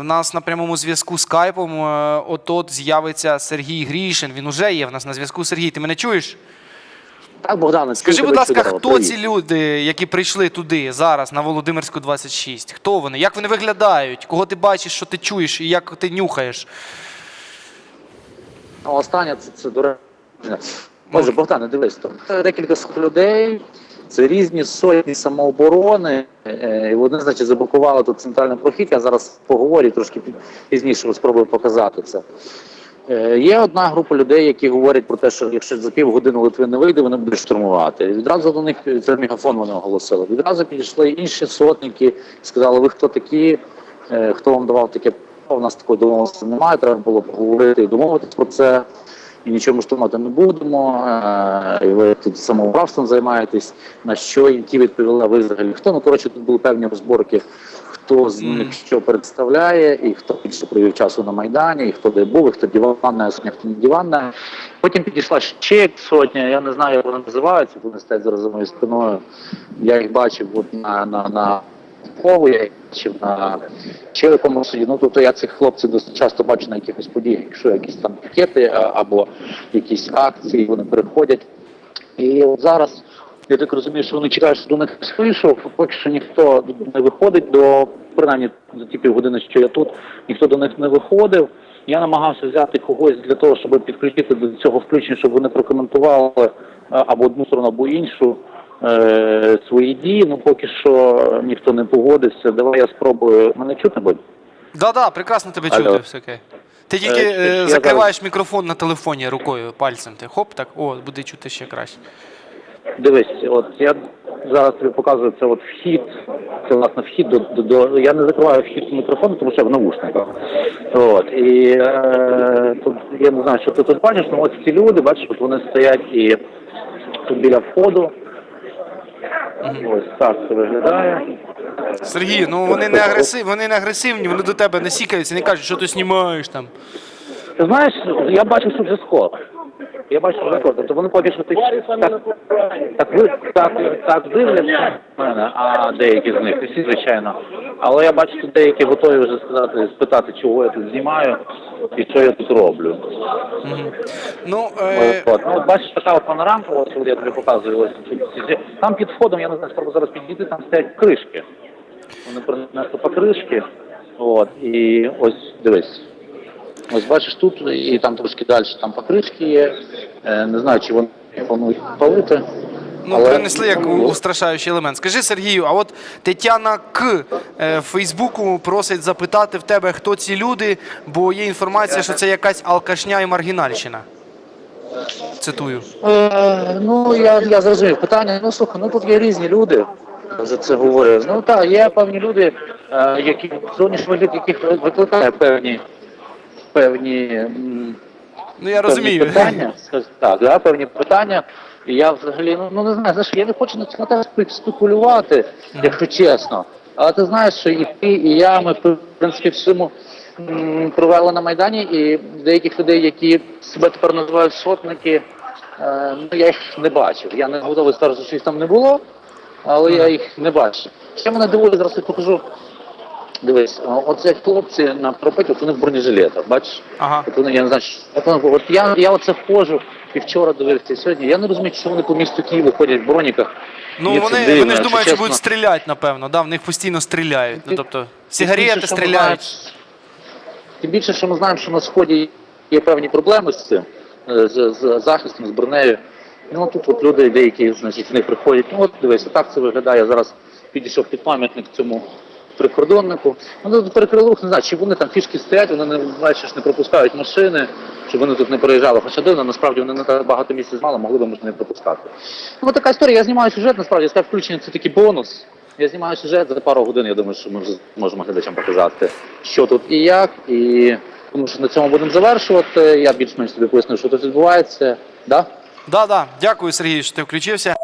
У нас на прямому зв'язку скайпом е, от-от з'явиться Сергій Грішин. Він уже є в нас на зв'язку. Сергій, ти мене чуєш? Так, Богдане, Скажи, будь ласка, чудово. хто Привіт. ці люди, які прийшли туди зараз на Володимирську 26? Хто вони? Як вони виглядають? Кого ти бачиш, що ти чуєш і як ти нюхаєш? А Останнє це, це до речі. Може, Богдане, дивись, там декілька людей, це різні сотні самооборони. е, І вони, значить, заблокували тут центральний прохід. Я зараз поговорю трошки пізніше спробую показати це. Е, Є одна група людей, які говорять про те, що якщо за півгодини Литви не вийде, вони будуть штурмувати. І відразу до них це мегафон вони оголосили. Відразу підійшли інші сотники, сказали, ви хто такі, Е, хто вам давав таке у нас такої домовленості немає, треба було поговорити і домовитись про це. І нічого ми штурмувати не будемо. е, І ви тут самоуправством займаєтесь. На що і ті відповіли, ви взагалі хто? Ну коротше, тут були певні розборки, хто з них що представляє, і хто більше провів часу на майдані, і хто де був, і хто диванна сотня, хто не диванна. Потім підійшла ще сотня. Я не знаю, як вони називаються. Вони стоять зараз за моєю спиною. Я їх бачив от на на, на Бачив на ще в суді. Ну тобто я цих хлопців досить часто бачу на якихось подіях, якщо якісь там пікети або якісь акції, вони приходять. І от зараз я так розумію, що вони чекають, що до них вийшов. Поки що ніхто не виходить до принаймні за ті півгодини, що я тут, ніхто до них не виходив. Я намагався взяти когось для того, щоб підключити до цього включення, щоб вони прокоментували або одну сторону, або іншу е, свої дії. Ну поки що ніхто не погодився. Давай я спробую. Мене чути будь? Да-да, прекрасно тебе Алло. чути, все окей. Ти тільки Е, е, я закриваєш мікрофон на телефоні рукою, пальцем. Ти хоп, так, о, буде чути ще краще. Дивись, от я зараз тобі показую це от вхід. Це власне вхід до, до, до я не закриваю вхід мікрофону, тому що я в навушниках. От і е, тут я не знаю, що ти тут бачиш, але ось ці люди, бачиш, от вони стоять і тут біля входу. Ось так це виглядає. Сергій, ну вони не агресивні, вони не агресивні, вони до тебе не сікаються, не кажуть, що ти знімаєш там. Ти знаєш, я бачу, що вже скоро. Я бачу, що скоро. Тобто вони поки що так, так, так, ви- так, так дивляться мене, а деякі з них, не всі, звичайно. Але я бачу, що деякі готові вже сказати, спитати, чого я тут знімаю і що я тут роблю. Мгм. Ну, е, От, ну, от бачиш, така от панорамка, ось от я тобі показую, ось тут ці- там під входом, я не знаю, спробую зараз підійти, там стоять кришки. Вони принесли покришки. От, і ось дивись. Ось бачиш тут, і там трошки далі там покришки є. Е, не знаю, чи вони планують палити. ну але- принесли як устрашаючий елемент. Скажи, Сергію, а от Тетяна К е, в Фейсбуку просить запитати в тебе, хто ці люди, бо є інформація, що це якась алкашня і маргінальщина. Цитую. Е, ну, я, я зрозумів питання. Ну, слухай, ну тут є різні люди. За це говорю. Ну так, є певні люди, е, які зовнішній вигляд яких викликає певні певні. Ну я певні розумію. питання. Так, да, певні питання. І я взагалі, ну, ну не знаю, знаєш, я не хочу на те спекулювати, якщо чесно. Але ти знаєш, що і ти, і я, ми в принципі в цьому м, провели на Майдані, і деяких людей, які себе тепер називають сотники, е, ну я їх не бачив. Я не готовий стверджувати, що їх там не було, але я їх не бачив. Ще мене дивує, зараз я покажу. Дивись, оце хлопці на пропиті, от вони в бронежилетах, бачиш? Ага. От вони, я не знаю, що- от, от я, я оце входжу і вчора дивився, і сьогодні. Я не розумію, що вони по місту Києва ходять в броніках. Ну Мені це вони, дивно, вони ж якщо думають, що чесно. будуть стріляти, напевно. Да, в них постійно стріляють. Ну тобто, сигарети що ми стріляють. знаємо- Тим більше, що ми знаємо, що на сході є певні проблеми з цим, е, з, з захистом, з бронею. Ну тут от люди деякі, значить, в них приходять. Ну от дивись, так це виглядає. Я зараз підійшов під пам'ятник цьому прикордоннику. Ну тут перекрилух, не знаю, чи вони там фішки стоять, вони не бачиш, не пропускають машини, щоб вони тут не проїжджали. Хоча дивно, насправді вони не так багато місця знали, могли б можна не пропускати. Ну от така історія. Я знімаю сюжет, насправді сказав, включення це такий бонус. Я знімаю сюжет за пару годин. Я думаю, що ми вже зможемо глядачам показати, що тут і як. І тому що на цьому будемо завершувати. Я більш-менш тобі пояснив, що тут відбувається. Да? Да, да. Дякую, Сергій, що ти включився.